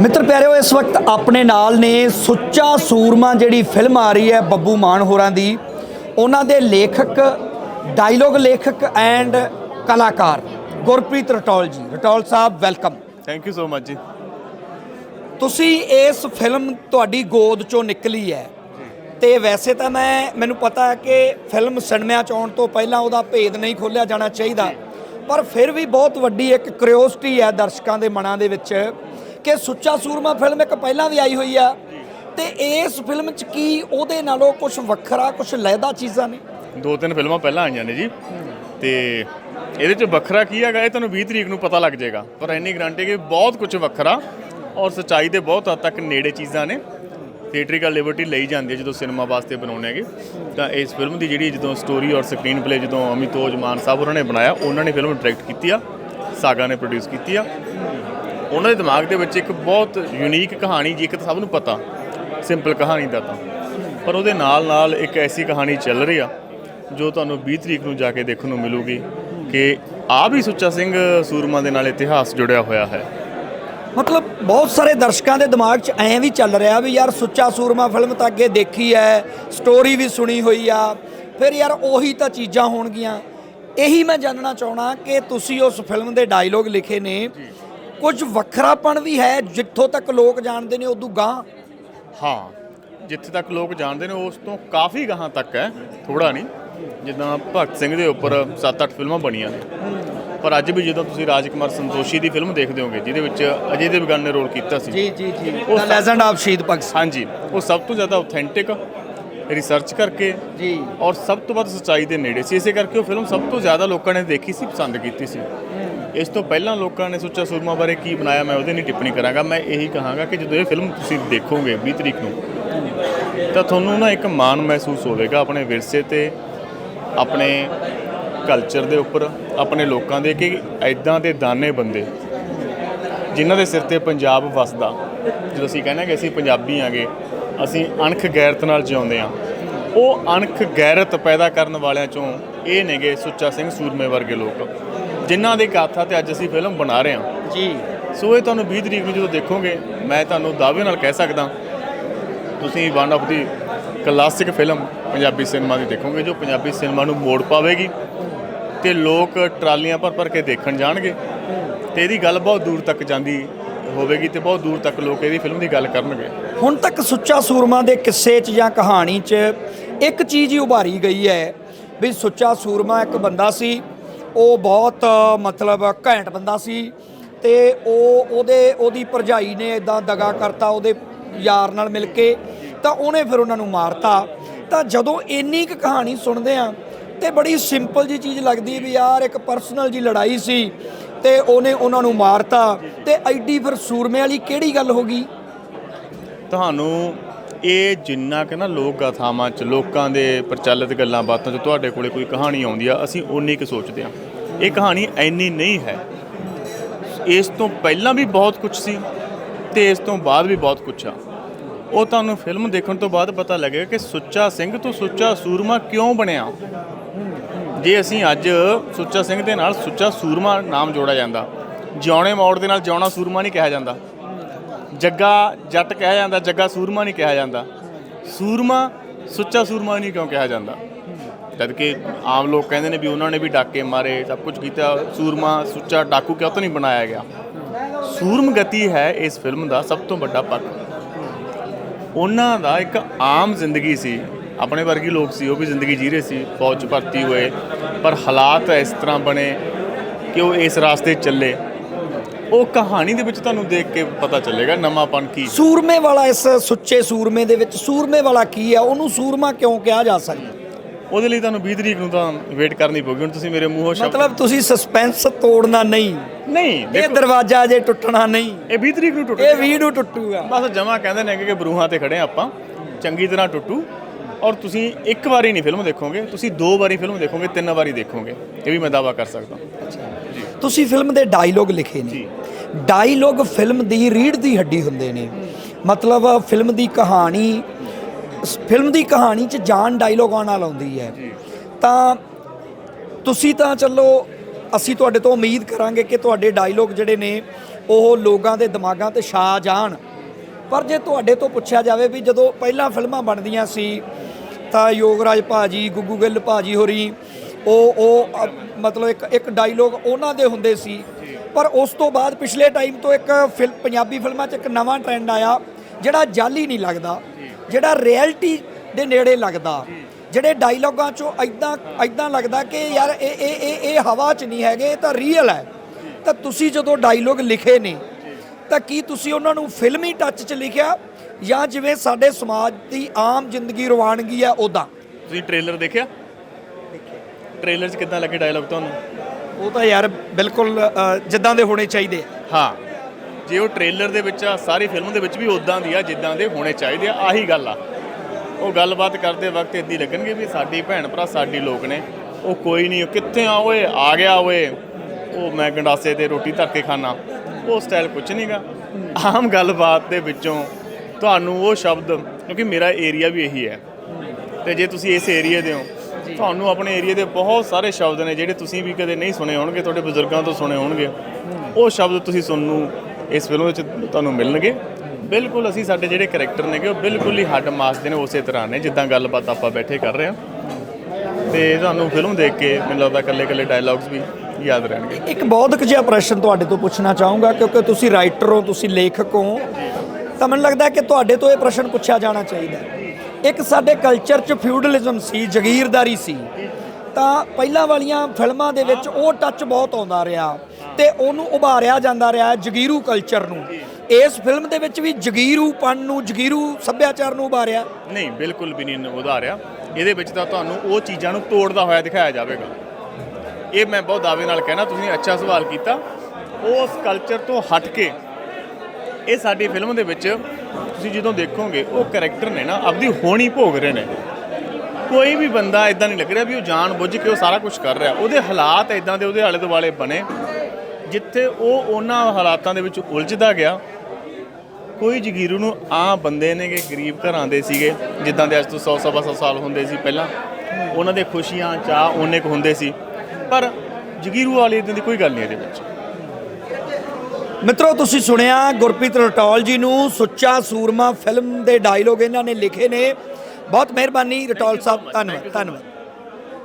ਮਿੱਤਰ ਪਿਆਰਿਓ ਇਸ ਵਕਤ ਆਪਣੇ ਨਾਲ ਨੇ ਸੁੱਚਾ ਸੂਰਮਾ ਜਿਹੜੀ ਫਿਲਮ ਆ ਰਹੀ ਹੈ ਬੱਬੂ ਮਾਨ ਹੋਰਾਂ ਦੀ। ਉਹਨਾਂ ਦੇ ਲੇਖਕ ਡਾਇਲੋਗ ਲੇਖਕ ਐਂਡ ਕਲਾਕਾਰ Gurpreet Ratol ji. Ratol Sahib welcome thank you so much ji. ਤੁਸੀਂ ਇਸ ਫਿਲਮ ਤੁਹਾਡੀ ਗੋਦ ਚੋਂ ਨਿਕਲੀ ਹੈ। ਤੇ ਵੈਸੇ ਤਾਂ ਮੈਂ ਮੈਨੂੰ ਪਤਾ ਹੈ ਕਿ ਫਿਲਮ ਸਿਨੇਮਿਆਂ ਚ ਆਉਣ ਤੋਂ ਪਹਿਲਾਂ ਉਹਦਾ ਭੇਦ ਨਹੀਂ ਖੋਲਿਆ ਜਾਣਾ ਚਾਹੀਦਾ। ਪਰ ਫਿਰ ਵੀ ਬਹੁਤ ਵੱਡੀ ਇੱਕ ਕਿਉਰਿਓਸਿਟੀ ਹੈ ਦਰਸ਼ਕਾਂ ਦੇ ਮਨਾਂ ਦੇ ਵਿੱਚ। ਕਿ ਸੁੱਚਾ ਸੂਰਮਾ ਫਿਲਮ ਇੱਕ ਪਹਿਲਾਂ ਵੀ ਆਈ ਹੋਈ ਆ। ਤੇ ਇਸ ਫਿਲਮ ਚ ਕੀ ਉਹਦੇ ਨਾਲੋਂ ਕੁਝ ਵੱਖਰਾ ਕੁਝ ਲੈਦਾ ਚੀਜ਼ਾਂ ਨੇ? ਦੋ ਤਿੰਨ ਫਿਲਮਾਂ ਪਹਿਲਾਂ ਆਈਆਂ ਨੇ ਜੀ। ਤੇ ਇਹਦੇ ਚ ਵੱਖਰਾ ਕੀ ਹੈਗਾ, ਇਹ ਤੁਹਾਨੂੰ 20 ਤਰੀਕ ਨੂੰ ਪਤਾ ਲੱਗ ਜਾਏਗਾ। ਪਰ ਇੰਨੀ ਗਰੰਟੀ ਕਿ ਬਹੁਤ ਕੁਝ ਵੱਖਰਾ ਔਰ ਸੱਚਾਈ ਦੇ ਬਹੁਤ ਹੱਦ ਤੱਕ ਨੇੜੇ ਚੀਜ਼ਾਂ ਨੇ। ਥੀਏਟਰੀਕਲ ਲਿਬਰਟੀ ਲਈ ਜਾਂਦੀ ਹੈ ਜਦੋਂ ਸਿਨੇਮਾ ਵਾਸਤੇ ਬਣਾਉਣੇ ਹੈਗੇ। ਤਾਂ ਇਸ ਫਿਲਮ ਦੀ ਜਿਹੜੀ ਜਦੋਂ ਸਟੋਰੀ ਔਰ ਸਕਰੀਨ ਪਲੇ ਜਦੋਂ ਅਮਿਤੋਜ ਮਾਨ ਸਾਹਿਬ ਉਹਨਾਂ ਨੇ ਬਣਾਇਆ, ਉਹਨਾਂ ਨੇ ਫਿਲਮ ਡਾਇਰੈਕਟ ਕੀਤੀ ਆ। ਸਾਗਾ ਨੇ ਪ੍ਰੋਡਿਊਸ ਕੀਤੀ ਆ। ਉਹਨਾਂ ਦੇ ਦਿਮਾਗ ਦੇ ਵਿੱਚ ਇੱਕ ਬਹੁਤ ਯੂਨੀਕ ਕਹਾਣੀ ਜੀ ਇੱਕ ਤਾਂ ਸਭ ਨੂੰ ਪਤਾ ਸਿੰਪਲ ਕਹਾਣੀ ਦਾ ਤਾਂ। ਪਰ ਉਹਦੇ ਨਾਲ ਨਾਲ ਇੱਕ ਐਸੀ ਕਹਾਣੀ ਚੱਲ ਰਹੀ ਆ ਜੋ ਤੁਹਾਨੂੰ 20 ਤਰੀਕ ਨੂੰ ਜਾ ਕੇ ਦੇਖਣ ਨੂੰ ਮਿਲੂਗੀ ਕਿ ਆ ਵੀ ਸੁੱਚਾ ਸਿੰਘ ਸੂਰਮਾ ਦੇ ਨਾਲ ਇਤਿਹਾਸ ਜੁੜਿਆ ਹੋਇਆ ਹੈ। ਮਤਲਬ ਬਹੁਤ ਸਾਰੇ ਦਰਸ਼ਕਾਂ ਦੇ ਦਿਮਾਗ 'ਚ ਐਂ ਵੀ ਚੱਲ ਰਿਹਾ ਵੀ ਯਾਰ ਸੁੱਚਾ ਸੂਰਮਾ ਫਿਲਮ ਤਾਂ ਅੱਗੇ ਦੇਖੀ ਹੈ ਸਟੋਰੀ ਵੀ ਸੁਣੀ ਹੋਈ ਆ ਫਿਰ ਯਾਰ ਉਹੀ ਤਾਂ ਚੀਜ਼ਾਂ ਹੋਣਗੀਆਂ। ਇਹੀ ਮੈਂ ਜਾਣਨਾ ਚਾਹਣਾ ਕਿ ਤੁਸੀਂ ਉਸ ਫਿਲਮ ਦੇ ਡਾਇਲੋਗ ਲਿਖੇ ਨੇ ਕੁਝ ਵੱਖਰਾਪਣ ਵੀ ਹੈ ਜਿੱਥੋਂ ਤੱਕ ਲੋਕ ਜਾਣਦੇ ਨੇ ਉਦੋਂ ਗਾਂ ਹਾਂ ਜਿੱਥੇ ਤੱਕ ਲੋਕ ਜਾਣਦੇ ਨੇ ਉਸ ਤੋਂ ਕਾਫੀ ਗਾਹਾਂ ਤੱਕ ਹੈ ਥੋੜਾ ਨਹੀਂ। ਜਿੱਦਾਂ ਭਗਤ ਸਿੰਘ ਦੇ ਉੱਪਰ 7-8 ਫਿਲਮਾਂ ਬਣੀਆਂ ਨੇ। ਪਰ ਅੱਜ ਵੀ ਜਦੋਂ ਤੁਸੀਂ ਰਾਜਕੁਮਾਰ ਸੰਤੋਸ਼ੀ ਦੀ ਫਿਲਮ ਦੇਖਦੇ ਹੋਗੇ ਜਿਹਦੇ ਵਿੱਚ ਅਜੇ ਦੇਵਗਨ ਨੇ ਰੋਲ ਕੀਤਾ ਸੀ ਜੀ ਜੀ ਜੀ। ਉਹ ਦਾ ਲੈਜੈਂਡ ਆਫ ਸ਼ਹੀਦ ਭਗਤ ਹਾਂਜੀ ਉਹ ਸਭ ਤੋਂ ਜ਼ਿਆਦਾ ਆਥੈਂਟਿਕ ਰਿਸਰਚ ਕਰਕੇ ਜੀ। ਔਰ ਸਭ ਤੋਂ ਵੱਧ ਸੱਚਾਈ ਦੇ ਨੇੜੇ ਸੀ। ਇਸੇ ਕਰਕੇ ਉਹ ਫਿਲਮ ਸਭ ਤੋਂ ਜ਼ਿਆਦਾ ਲੋਕਾਂ ਨੇ ਦੇਖੀ ਸੀ ਪਸੰਦ ਕੀਤੀ ਸੀ। ਇਸ ਤੋਂ ਪਹਿਲਾਂ ਲੋਕਾਂ ਨੇ ਸੁੱਚਾ ਸੂਰਮਾ ਬਾਰੇ ਕੀ ਬਣਾਇਆ ਮੈਂ ਉਹਦੇ ਨਹੀਂ ਟਿੱਪਣੀ ਕਰਾਂਗਾ। ਮੈਂ ਇਹੀ ਕਹਾਂਗਾ ਕਿ ਜਦੋਂ ਇਹ ਫਿਲਮ ਤੁਸੀਂ ਦੇਖੋਗੇ 20 ਤਰੀਕ ਨੂੰ ਤਾਂ ਤੁਹਾਨੂੰ ਨਾ ਇੱਕ ਮਾਣ ਮਹਿਸੂਸ ਹੋਵੇਗਾ ਆਪਣੇ ਵਿਰਸੇ ਤੇ ਆਪਣੇ ਕਲਚਰ ਦੇ ਉੱਪਰ ਆਪਣੇ ਲੋਕਾਂ ਦੇ ਕਿ ਐਦਾਂ ਦੇ ਦਾਨੇ ਬੰਦੇ ਜਿਨ੍ਹਾਂ ਦੇ ਸਿਰ ਤੇ ਪੰਜਾਬ ਵਸਦਾ। ਜਦੋਂ ਅਸੀਂ ਕਹਿੰਦੇ ਕਿ ਅਸੀਂ ਪੰਜਾਬੀ ਆਂਗੇ ਅਸੀਂ ਅਣਖ ਗੈਰਤ ਨਾਲ ਜਿਉਂਦੇ ਆ ਉਹ ਅਣਖ ਗੈਰਤ ਪੈਦਾ ਕਰਨ ਵਾਲਿਆਂ ਚੋਂ ਇਹ ਨੇਗੇ ਸੁੱਚਾ ਸਿੰਘ ਸੂਰਮੇ ਵਰਗੇ ਲੋਕ। ਜਿਨ੍ਹਾਂ ਦੇ ਗਾਥਾ ਤੇ ਅੱਜ ਅਸੀਂ ਫਿਲਮ ਬਣਾ ਰਹੇ ਹਾਂ। ਜੀ। ਸੋ ਇਹ ਤੁਹਾਨੂੰ 20 ਤਰੀਕ ਨੂੰ ਜਦੋਂ ਦੇਖੋਗੇ ਮੈਂ ਤੁਹਾਨੂੰ ਦਾਅਵੇ ਨਾਲ ਕਹਿ ਸਕਦਾ ਤੁਸੀਂ one of the classic film Punjabi cinema ਦੀ ਦੇਖੋਗੇ ਜੋ ਪੰਜਾਬੀ ਸਿਨੇਮਾ ਨੂੰ ਮੋੜ ਪਾਵੇਗੀ ਤੇ ਲੋਕ ਟਰਾਲੀਆਂ ਭਰ ਭਰ ਕੇ ਦੇਖਣ ਜਾਣਗੇ ਤੇ ਇਹਦੀ ਗੱਲ ਬਹੁਤ ਦੂਰ ਤੱਕ ਜਾਂਦੀ ਹੋਵੇਗੀ ਤੇ ਬਹੁਤ ਦੂਰ ਤੱਕ ਲੋਕ ਇਹਦੀ ਫਿਲਮ ਦੀ ਗੱਲ ਕਰਨਗੇ। ਹੁਣ ਤੱਕ ਸੁੱਚਾ ਸੂਰਮਾ ਦੇ ਕਿੱਸੇ 'ਚ ਜਾਂ ਕਹਾਣੀ 'ਚ ਇੱਕ ਚੀਜ਼ ਹੀ ਉਭਾਰੀ ਗਈ ਹੈ ਵੀ ਸੁੱਚਾ ਸੂਰਮਾ ਇੱਕ ਬੰਦਾ ਸੀ, ਉਹ ਬਹੁਤ, ਮਤਲਬ ਘੈਂਟ ਬੰਦਾ ਸੀ ਤੇ ਉਹ ਉਹਦੇ, ਉਹਦੀ ਭਰਜਾਈ ਨੇ ਇਦਾਂ ਦਗਾ ਕਰਤਾ ਉਹਦੇ ਯਾਰ ਨਾਲ ਮਿਲ ਕੇ, ਤਾਂ ਉਹਨੇ ਫਿਰ ਉਹਨਾਂ ਨੂੰ ਮਾਰਤਾ। ਤਾਂ ਜਦੋਂ ਇੰਨੀ ਕੁ ਕਹਾਣੀ ਸੁਣਦੇ ਆ ਤੇ ਬੜੀ ਸਿੰਪਲ ਜੀ ਚੀਜ਼ ਲੱਗਦੀ ਵੀ ਯਾਰ ਇੱਕ ਪਰਸਨਲ ਜੀ ਲੜਾਈ ਸੀ ਤੇ ਉਹਨੇ ਉਹਨਾਂ ਨੂੰ ਮਾਰਤਾ ਤੇ ਐਡੀ ਫਿਰ ਸੂਰਮੇ ਵਾਲੀ ਕਿਹੜੀ ਗੱਲ ਹੋ ਗਈ? ਤੁਹਾਨੂੰ ਇਹ ਜਿੰਨਾ ਕਿ ਨਾ ਲੋਕ ਗਾਥਾਵਾਂ 'ਚ, ਲੋਕਾਂ ਦੇ ਪ੍ਰਚਲਿਤ ਗੱਲਾਂ ਬਾਤਾਂ 'ਚ ਤੁਹਾਡੇ ਕੋਲੇ ਕੋਈ ਕਹਾਣੀ ਆਉਂਦੀ ਆ, ਅਸੀਂ ਉਨੀ ਕੁ ਸੋਚਦੇ ਆ ਇਹ ਕਹਾਣੀ ਐਨੀ ਨਹੀਂ ਹੈ। ਇਸ ਤੋਂ ਪਹਿਲਾਂ ਵੀ ਬਹੁਤ ਕੁਝ ਸੀ ਤੇ ਇਸ ਤੋਂ ਬਾਅਦ ਵੀ ਬਹੁਤ ਕੁਝ ਆ। ਉਹ ਤੁਹਾਨੂੰ ਫਿਲਮ ਦੇਖਣ ਤੋਂ ਬਾਅਦ ਪਤਾ ਲੱਗੇਗਾ ਕਿ ਸੁੱਚਾ ਸਿੰਘ ਤੋਂ ਸੁੱਚਾ ਸੂਰਮਾ ਕਿਉਂ ਬਣਿਆ? ਜੇ ਅਸੀਂ ਅੱਜ ਸੁੱਚਾ ਸਿੰਘ ਦੇ ਨਾਲ ਸੁੱਚਾ ਸੂਰਮਾ ਨਾਮ ਜੋੜਿਆ ਜਾਂਦਾ, ਜਿਉਣੇ ਮੋੜ ਦੇ ਨਾਲ ਜਿਉਣਾ ਸੂਰਮਾ ਨਹੀਂ ਕਿਹਾ ਜਾਂਦਾ ਜੱਗਾ ਜੱਟ ਕਿਹਾ ਜਾਂਦਾ, ਜੱਗਾ ਸੂਰਮਾ ਨਹੀਂ ਕਿਹਾ ਜਾਂਦਾ। ਸੂਰਮਾ ਸੁੱਚਾ ਸੂਰਮਾ ਨਹੀਂ ਕਿਉਂ ਕਿਹਾ ਜਾਂਦਾ? ਜਦ ਕਿ ਆਮ ਲੋਕ ਕਹਿੰਦੇ ਨੇ ਵੀ ਉਹਨਾਂ ਨੇ ਵੀ ਡਾਕੇ ਮਾਰੇ, ਸਭ ਕੁਝ ਕੀਤਾ, ਸੂਰਮਾ ਸੁੱਚਾ ਡਾਕੂ ਕਿਉਂ ਤਾਂ ਨਹੀਂ ਬਣਾਇਆ ਗਿਆ? ਸੂਰਮ ਗਤੀ ਹੈ ਇਸ ਫਿਲਮ ਦਾ ਸਭ ਤੋਂ ਵੱਡਾ ਪੱਖ। ਉਹਨਾਂ ਦਾ ਇੱਕ ਆਮ ਜ਼ਿੰਦਗੀ ਸੀ, ਆਪਣੇ ਵਰਗੀ ਲੋਕ ਸੀ, ਉਹ ਵੀ ਜ਼ਿੰਦਗੀ ਜੀ ਰਹੇ ਸੀ, ਫੌਜ 'ਚ ਭਰਤੀ ਹੋਏ, ਪਰ ਹਾਲਾਤ ਇਸ ਤਰ੍ਹਾਂ ਬਣੇ ਕਿ ਉਹ ਇਸ ਰਾਸਤੇ ਚੱਲੇ। ਉਹ ਕਹਾਣੀ ਦੇ ਵਿੱਚ ਤੁਹਾਨੂੰ ਦੇਖ ਕੇ ਪਤਾ ਚੱਲੇਗਾ ਨਵਾਂਪਨ ਕੀ ਸੂਰਮੇ ਵਾਲਾ ਇਸ ਸੁੱਚੇ ਸੂਰਮੇ ਦੇ ਵਿੱਚ ਸੂਰਮੇ ਵਾਲਾ ਕੀ ਆ ਉਹਨੂੰ ਸੂਰਮਾ ਕਿਉਂ ਕਿਹਾ ਜਾ ਸਕਦਾ? ਉਹਦੇ ਲਈ ਤੁਹਾਨੂੰ 20 ਤਰੀਕ ਨੂੰ ਤਾਂ ਵੇਟ ਕਰਨੀ ਪਊਗੀ। ਹੁਣ ਤੁਸੀਂ ਮੇਰੇ ਮੂੰਹੋਂ ਸ਼ਬਦ ਮਤਲਬ ਤੁਸੀਂ ਸਸਪੈਂਸ ਤੋੜਨਾ ਨਹੀਂ। ਨਹੀਂ ਇਹ ਦਰਵਾਜ਼ਾ ਜੇ ਟੁੱਟਣਾ ਨਹੀਂ। ਇਹ 20 ਤਰੀਕ ਨੂੰ ਟੁੱਟ ਇਹ ਵੀਡੂ ਟੁੱਟੂਗਾ। ਬਸ ਜਮਾ ਕਹਿੰਦੇ ਨੇ ਕਿ ਬਰੂਹਾਂ ਤੇ ਖੜੇ ਹਾਂ ਆਪਾਂ। ਚੰਗੀ ਤਰ੍ਹਾਂ ਟੁੱਟੂ। ਔਰ ਤੁਸੀਂ ਇੱਕ ਵਾਰੀ ਨਹੀਂ ਫਿਲਮ ਦੇਖੋਗੇ। ਤੁਸੀਂ ਦੋ ਵਾਰੀ ਫਿਲਮ ਦੇਖੋਗੇ ਤਿੰਨ ਵਾਰੀ ਦੇਖੋਗੇ। ਇਹ ਵੀ ਮੈਂ ਦਾਵਾ ਕਰ ਸਕਦਾ। ਤੁਸੀਂ ਫਿਲਮ ਦੇ ਡਾਇਲੋਗ ਲਿਖੇ ਨੇ। ਡਾਇਲੋਗ ਫਿਲਮ ਦੀ ਰੀੜ ਦੀ ਹੱਡੀ ਹੁੰਦੇ ਨੇ। ਮਤਲਬ ਫਿਲਮ ਦੀ ਕਹਾਣੀ ਫਿਲਮ ਦੀ ਕਹਾਣੀ 'ਚ ਜਾਨ ਡਾਇਲੋਗਾਂ ਨਾਲ ਆਉਂਦੀ ਹੈ। ਤਾਂ ਤੁਸੀਂ ਤਾਂ ਚੱਲੋ ਅਸੀਂ ਤੁਹਾਡੇ ਤੋਂ ਉਮੀਦ ਕਰਾਂਗੇ ਕਿ ਤੁਹਾਡੇ ਡਾਇਲੋਗ ਜਿਹੜੇ ਨੇ ਉਹ ਲੋਕਾਂ ਦੇ ਦਿਮਾਗਾਂ ਤੇ ਛਾ ਜਾਣ। ਪਰ ਜੇ ਤੁਹਾਡੇ ਤੋਂ ਪੁੱਛਿਆ ਜਾਵੇ ਵੀ ਜਦੋਂ ਪਹਿਲਾਂ ਫਿਲਮਾਂ ਬਣਦੀਆਂ ਸੀ ਤਾਂ ਯੋਗਰਾਜ ਭਾਜੀ ਗੁੱਗੂ ਗਿੱਲ ਭਾਜੀ ਹੋਰੀ ਉਹ ਉਹ ਅ, ਮਤਲਬ ਇੱਕ ਇੱਕ ਡਾਇਲੋਗ ਉਹਨਾਂ ਦੇ ਹੁੰਦੇ ਸੀ। ਪਰ ਉਸ ਤੋਂ ਬਾਅਦ ਪਿਛਲੇ ਟਾਈਮ ਤੋਂ ਇੱਕ ਫਿਲ ਪੰਜਾਬੀ ਫਿਲਮਾਂ 'ਚ ਇੱਕ ਨਵਾਂ ਟ੍ਰੈਂਡ ਆਇਆ ਜਿਹੜਾ ਜਾਲੀ ਨਹੀਂ ਲੱਗਦਾ ਜਿਹੜਾ ਰਿਐਲਿਟੀ ਦੇ ਨੇੜੇ ਲੱਗਦਾ। ਜਿਹੜੇ ਡਾਇਲੋਗਾਂ 'ਚੋਂ ਐਦਾਂ ਐਦਾਂ ਲੱਗਦਾ ਕਿ ਯਾਰ ਇਹ ਇਹ ਇਹ ਇਹ ਹਵਾ 'ਚ ਨਹੀਂ ਹੈਗੇ ਇਹ ਤਾਂ ਰੀਅਲ ਹੈ। ਤਾਂ ਤੁਸੀਂ ਜਦੋਂ ਡਾਇਲੋਗ ਲਿਖੇ ਨੇ ਤਾਂ ਕੀ ਤੁਸੀਂ ਉਹਨਾਂ ਨੂੰ ਫਿਲਮੀ ਟੱਚ 'ਚ ਲਿਖਿਆ? ਜਾਂ ਜਿਵੇਂ ਸਾਡੇ ਸਮਾਜ ਦੀ ਆਮ ਜ਼ਿੰਦਗੀ ਰਵਾਨਗੀ ਆ ਉਦਾਂ ਤੁਸੀਂ ਟ੍ਰੇਲਰ ਦੇਖਿਆ? ਟ੍ਰੇਲਰ 'ਚ ਕਿੱਦਾਂ ਲੱਗੇ ਡਾਇਲੌਗ ਤੁਹਾਨੂੰ? ਉਹ ਤਾਂ ਯਾਰ ਬਿਲਕੁਲ ਅ, ਜਿੱਦਾਂ ਦੇ ਹੋਣੇ ਚਾਹੀਦੇ ਆ। ਹਾਂ। ਜੇ ਉਹ ਟ੍ਰੇਲਰ ਦੇ ਵਿੱਚ ਆ ਸਾਰੀ ਫਿਲਮ ਦੇ ਵਿੱਚ ਵੀ ਉਦਾਂ ਦੀ ਆ ਜਿੱਦਾਂ ਦੇ ਹੋਣੇ ਚਾਹੀਦੇ ਆ ਆਹੀ ਗੱਲ ਆ। ਉਹ ਗੱਲਬਾਤ ਕਰਦੇ ਵਕਤ ਇਦਾਂ ਲੱਗਣਗੇ ਵੀ ਸਾਡੀ ਭੈਣ ਭਰਾ ਸਾਡੀ ਲੋਕ ਨੇ। ਉਹ ਕੋਈ ਨਹੀਂ ਕਿੱਥੇ ਆ ਓਏ? ਆ ਗਿਆ ਓਏ। ਉਹ ਮੈਂ ਗੰਡਾਸੇ ਤੇ ਰੋਟੀ ਧਰ ਕੇ ਖਾਣਾ ਉਹ ਸਟਾਈਲ ਕੁਝ ਨਹੀਂਗਾ ਆਮ ਗੱਲਬਾਤ ਦੇ ਵਿੱਚੋਂ ਤੁਹਾਨੂੰ ਉਹ ਸ਼ਬਦ ਕਿਉਂਕਿ ਮੇਰਾ ਏਰੀਆ ਵੀ ਇਹੀ ਹੈ। ਤੇ ਜੇ ਤੁਸੀਂ ਇਸ ਏਰੀਆ ਦੇ ਹੋ ਤੁਹਾਨੂੰ ਆਪਣੇ ਏਰੀਆ ਦੇ ਬਹੁਤ ਸਾਰੇ ਸ਼ਬਦ ਨੇ ਜਿਹੜੇ ਤੁਸੀਂ ਵੀ ਕਦੇ ਨਹੀਂ ਸੁਣੇ ਹੋਣਗੇ, ਤੁਹਾਡੇ ਬਜ਼ੁਰਗਾਂ ਤੋਂ ਸੁਣੇ ਹੋਣਗੇ। ਉਹ ਸ਼ਬਦ ਤੁਸੀਂ ਸੁਣਨ ਨੂੰ ਇਸ ਫਿਲਮ ਵਿੱਚ ਤੁਹਾਨੂੰ ਮਿਲਣਗੇ। ਬਿਲਕੁਲ ਅਸੀਂ ਸਾਡੇ ਜਿਹੜੇ ਕੈਰੈਕਟਰ ਨੇਗੇ, ਉਹ ਬਿਲਕੁਲ ਹੀ ਹੱਡ ਮਾਸਦੇ ਨੇ ਉਸੇ ਤਰ੍ਹਾਂ ਨੇ, ਜਿੱਦਾਂ ਗੱਲਬਾਤ ਆਪਾਂ ਬੈਠੇ ਕਰ ਰਹੇ ਹਾਂ। ਤੇ ਤੁਹਾਨੂੰ ਫਿਲਮ ਦੇਖ ਕੇ ਮੈਨੂੰ ਲੱਗਦਾ ਇਕੱਲੇ ਇਕੱਲੇ ਡਾਇਲੌਗਸ ਵੀ ਯਾਦ ਰਹਿਣਗੇ। ਇੱਕ ਬਹੁਤ ਜਿਹਾ ਪ੍ਰਸ਼ਨ ਤੁਹਾਡੇ ਤੋਂ ਪੁੱਛਣਾ ਚਾਹੂੰਗਾ, ਕਿਉਂਕਿ ਤੁਸੀਂ ਰਾਈਟਰ ਹੋ, ਤੁਸੀਂ ਲੇਖਕ ਹੋ, ਤਾਂ ਮੈਨੂੰ ਲੱਗਦਾ ਕਿ ਤੁਹਾਡੇ ਤੋਂ ਇਹ ਪ੍ਰਸ਼ਨ ਪੁੱਛਿਆ ਜਾਣਾ ਚਾਹੀਦਾ। ਇੱਕ ਸਾਡੇ ਕਲਚਰ 'ਚ ਫਿਊਡਲਿਜ਼ਮ ਸੀ, ਜ਼ਗੀਰਦਾਰੀ ਸੀ, ਤਾਂ ਪਹਿਲਾਂ ਵਾਲੀਆਂ ਫਿਲਮਾਂ ਦੇ ਵਿੱਚ ਉਹ ਟੱਚ ਬਹੁਤ ਆਉਂਦਾ ਰਿਹਾ ਤੇ ਉਹਨੂੰ ਉਭਾਰਿਆ ਜਾਂਦਾ ਰਿਹਾ ਜਗੀਰੂ ਕਲਚਰ ਨੂੰ। ਇਸ ਫਿਲਮ ਦੇ ਵਿੱਚ ਵੀ ਜਗੀਰੂਪਣ ਨੂੰ, ਜਗੀਰੂ ਸੱਭਿਆਚਾਰ ਨੂੰ ਉਭਾਰਿਆ। ਨਹੀਂ, ਬਿਲਕੁਲ ਵੀ ਨਹੀਂ ਉਧਾਰਿਆ। ਇਹਦੇ ਵਿੱਚ ਤਾਂ ਤੁਹਾਨੂੰ ਉਹ ਚੀਜ਼ਾਂ ਨੂੰ ਤੋੜਦਾ ਹੋਇਆ ਦਿਖਾਇਆ ਜਾਵੇਗਾ। ਇਹ ਮੈਂ ਬਹੁਤ ਦਾਅਵੇ ਨਾਲ ਕਹਿਣਾ, ਤੁਸੀਂ ਅੱਛਾ ਸਵਾਲ ਕੀਤਾ। ਉਸ ਕਲਚਰ ਤੋਂ ਹਟ ਕੇ ਇਹ ਸਾਡੀ ਫਿਲਮ ਦੇ ਵਿੱਚ ਤੁਸੀਂ ਜਦੋਂ ਦੇਖੋਗੇ, ਉਹ ਕੈਰੈਕਟਰ ਨੇ ਨਾ ਆਪਦੀ ਹੋਣੀ ਭੋਗ ਰਹੇ ਨੇ। ਕੋਈ ਵੀ ਬੰਦਾ ਇਦਾਂ ਨਹੀਂ ਲੱਗ ਰਿਹਾ ਵੀ ਉਹ ਜਾਣ ਬੁੱਝ ਕੇ ਉਹ ਸਾਰਾ ਕੁਝ ਕਰ ਰਿਹਾ। ਉਹਦੇ ਹਾਲਾਤ ਇਦਾਂ ਦੇ, ਉਹਦੇ ਆਲੇ ਦੁਆਲੇ ਬਣੇ, ਜਿੱਥੇ ਉਹ ਉਹਨਾਂ ਹਾਲਾਤਾਂ ਦੇ ਵਿੱਚ ਉਲਝਦਾ ਗਿਆ। ਕੋਈ ਜਗੀਰੂ ਨੂੰ ਆ ਬੰਦੇ ਨੇ ਕਿ ਗਰੀਬ ਘਰਾਂ ਦੇ ਸੀਗੇ, ਜਿੱਦਾਂ ਦੇ ਅੱਜ ਤੋਂ 100 ਸਵਾ ਸੌ ਸਾਲ ਹੁੰਦੇ ਸੀ ਪਹਿਲਾਂ। ਉਹਨਾਂ ਦੇ ਖੁਸ਼ੀਆਂ ਚਾਹ ਉਹਨੇ ਕੁ ਹੁੰਦੇ ਸੀ। ਪਰ ਜਗੀਰੂ ਵਾਲੀ ਇਦਾਂ ਦੀ ਕੋਈ ਗੱਲ ਨਹੀਂ ਇਹਦੇ ਵਿੱਚ। ਮਿੱਤਰੋ ਤੁਸੀਂ ਸੁਣਿਆ ਗੁਰਪ੍ਰੀਤ ਰਟੌਲ ਜੀ ਨੂੰ ਸੁੱਚਾ ਸੂਰਮਾ ਫਿਲਮ ਦੇ ਡਾਇਲੋਗ ਇਹਨਾਂ ਨੇ ਲਿਖੇ ਨੇ। ਬਹੁਤ ਮਿਹਰਬਾਨੀ ਰਟੌਲ ਸਾਹਿਬ ਧੰਨਵਾਦ ਧੰਨਵਾਦ।